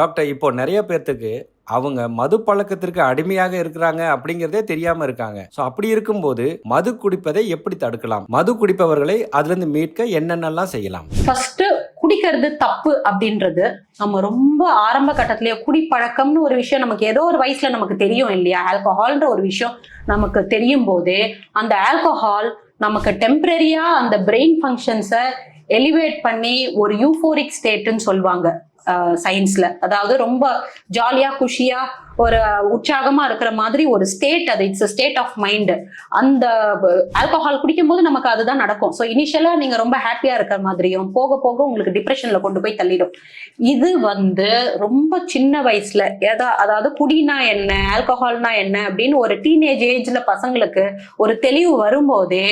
Doctor இப்போ நிறைய பேர்த்துக்கு அவங்க மது பழக்கத்திற்கு அடிமையாக இருக்கிறாங்க அப்படிங்கிறதே தெரியாம இருக்காங்க. ஸோ அப்படி இருக்கும்போது மது குடிப்பதை எப்படி தடுக்கலாம்? மது குடிப்பவர்களை அதிலிருந்து மீட்க என்னென்னலாம் செய்யலாம்? ஃபர்ஸ்ட் குடிக்கிறது தப்பு அப்படின்றது நம்ம ரொம்ப ஆரம்ப கட்டத்திலேயே குடிப்பழக்கம்னு ஒரு விஷயம் நமக்கு ஏதோ ஒரு வயசுல நமக்கு தெரியும் இல்லையா? ஆல்கஹால்ன்ற ஒரு விஷயம் நமக்கு தெரியும் போதே அந்த ஆல்கஹால் நமக்கு டெம்பரரியா அந்த பிரெயின் ஃபங்க்ஷன்ஸை எலிவேட் பண்ணி ஒரு யூஃபோரிக் ஸ்டேட்டுன்னு சொல்லுவாங்க. சயின்ஸ்ல அதாவது ரொம்ப ஜாலியா குஷியா ஒரு உற்சாகமா இருக்கிற மாதிரி ஒரு ஸ்டேட் அது. இட்ஸ் ஸ்டேட் ஆஃப் மைண்ட் அந்த ஆல்கஹால் குடிக்கும் போது நமக்கு அதுதான் நடக்கும். ஸோ இனிஷியலா நீங்க ரொம்ப ஹாப்பியா இருக்கிற மாதிரியும் போக போக உங்களுக்கு டிப்ரெஷன்ல கொண்டு போய் தள்ளிடும். இது வந்து ரொம்ப சின்ன வயசுல ஏதா அதாவது குடினா என்ன ஆல்கஹால்னா என்ன அப்படின்னு ஒரு டீனேஜ் ஏஜ்ல பசங்களுக்கு ஒரு தெளிவு வரும்போதே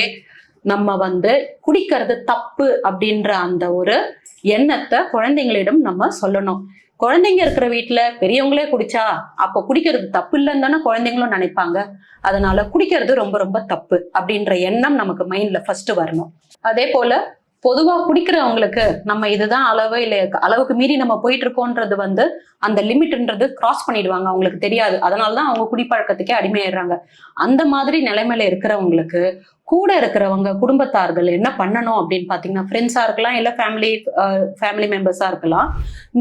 நம்ம வந்து குடிக்கிறது தப்பு அப்படின்ற அந்த ஒரு எண்ணத்தை குழந்தைங்களிடம் நம்ம சொல்லணும். குழந்தைங்க இருக்கிற வீட்டுல பெரியவங்களே குடிச்சா அப்போ குடிக்கிறது தப்பு இல்லைன்னு தானே குழந்தைங்களும் நினைப்பாங்க. அதனால குடிக்கிறது ரொம்ப ரொம்ப தப்பு அப்படின்ற எண்ணம் நமக்கு மைண்ட்ல ஃபர்ஸ்ட் வரணும். அதே போல பொதுவா குடிக்கிறவங்களுக்கு நம்ம இதுதான் அளவு இல்லை அளவுக்கு மீறி நம்ம போயிட்டு இருக்கோன்றது வந்து அந்த லிமிட்ன்றது கிராஸ் பண்ணிடுவாங்க. அவங்களுக்கு தெரியாது. அதனாலதான் அவங்க குடிப்பழக்கத்துக்கே அடிமையாயிடுறாங்க. அந்த மாதிரி நிலைமையில இருக்கிறவங்களுக்கு கூட இருக்கிறவங்க குடும்பத்தார்கள் என்ன பண்ணணும் அப்படின்னு பார்த்தீங்கன்னா ஃப்ரெண்ட்ஸாக இருக்கலாம் இல்லை ஃபேமிலி ஃபேமிலி மெம்பர்ஸாக இருக்கலாம்.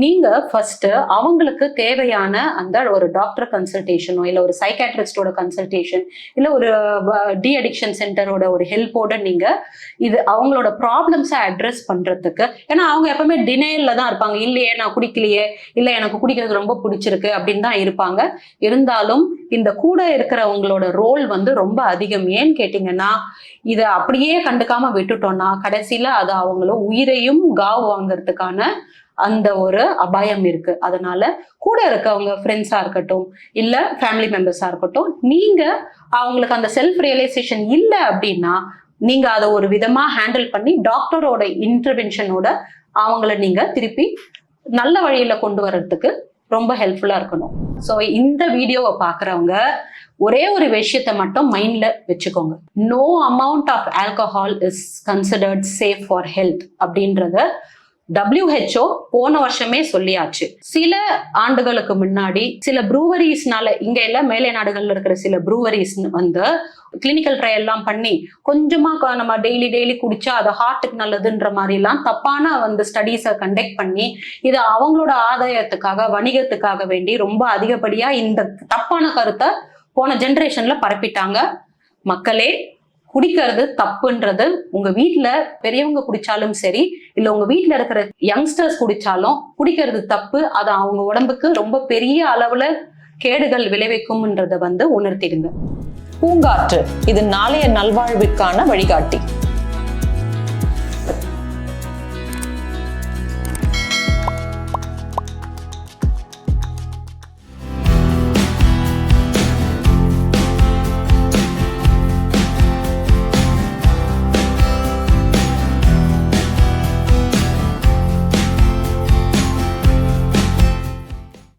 நீங்கள் ஃபர்ஸ்ட் அவங்களுக்கு தேவையான அந்த ஒரு டாக்டர் கன்சல்டேஷனோ இல்லை ஒரு சைக்காட்ரிஸ்டோட கன்சல்டேஷன் இல்லை ஒரு டி அடிக்ஷன் சென்டரோட ஒரு ஹெல்ப்போட நீங்கள் இது அவங்களோட ப்ராப்ளம்ஸை அட்ரஸ் பண்ணுறதுக்கு ஏன்னா அவங்க எப்பவுமே டினையல்ல தான் இருப்பாங்க. இல்லையே நான் குடிக்கலையே இல்லை எனக்கு குடிக்கிறது ரொம்ப பிடிச்சிருக்கு அப்படின்னு தான் இருப்பாங்க. இருந்தாலும் இந்த கூட இருக்கிறவங்களோட ரோல் வந்து ரொம்ப அதிகம். ஏன்னு கேட்டிங்கன்னா இதை அப்படியே கண்டுக்காம விட்டுட்டோம்னா கடைசியில அது அவங்கள உயிரையும் காவு வாங்குறதுக்கான அந்த ஒரு அபாயம் இருக்கு. அதனால கூட இருக்கவங்க ஃப்ரெண்ட்ஸா இருக்கட்டும் இல்ல ஃபேமிலி மெம்பர்ஸா இருக்கட்டும் நீங்க அவங்களுக்கு அந்த செல்ஃப் ரியலைசேஷன் இல்லை அப்படின்னா நீங்க அதை ஒரு விதமா ஹேண்டில் பண்ணி டாக்டரோட இன்டர்வென்ஷனோட அவங்கள நீங்க திருப்பி நல்ல வழியில கொண்டு வர்றதுக்கு ரொம்ப ஹெல்ப்ஃபுல்லா இருக்கணும். ஸோ இந்த வீடியோவை பார்க்குறவங்க ஒரே ஒரு விஷயத்தை மட்டும் மைண்ட்ல வச்சுக்கோங்க. No amount of alcohol is considered safe for health அப்படின்றத டபிள்யூஹெச்ஓ போன வருஷமே சொல்லியாச்சு. சில ஆண்டுகளுக்கு முன்னாடி சில ப்ரூவரிஸ்னால இங்க எல்லாம் மேலை நாடுகள்ல இருக்கிற சில ப்ரூவரிஸ் வந்து கிளினிக்கல் ட்ரையல் எல்லாம் பண்ணி கொஞ்சமா நம்ம டெய்லி டெய்லி குடிச்சா அது ஹார்ட்டுக்கு நல்லதுன்ற மாதிரி எல்லாம் தப்பான வந்து ஸ்டடீஸை கண்டக்ட் பண்ணி இது அவங்களோட ஆதாயத்துக்காக வணிகத்துக்காக வேண்டி ரொம்ப அதிகப்படியா இந்த தப்பான கருத்தை போன ஜென்ரேஷன்ல பரப்பிட்டாங்க மக்களே. குடிக்கிறது தப்புன்றது உங்க வீட்டுல பெரியவங்க குடிச்சாலும் சரி இல்ல உங்க வீட்டுல இருக்கிற யங்ஸ்டர்ஸ் குடிச்சாலும் குடிக்கிறது தப்பு. அது அவங்க உடம்புக்கு ரொம்ப பெரிய அளவுல கேடுகள் விளைவிக்கும்ன்றத வந்து உணர்த்திடுங்க. பூங்காற்று இது நாளைய நல்வாழ்வுக்கான வழிகாட்டி.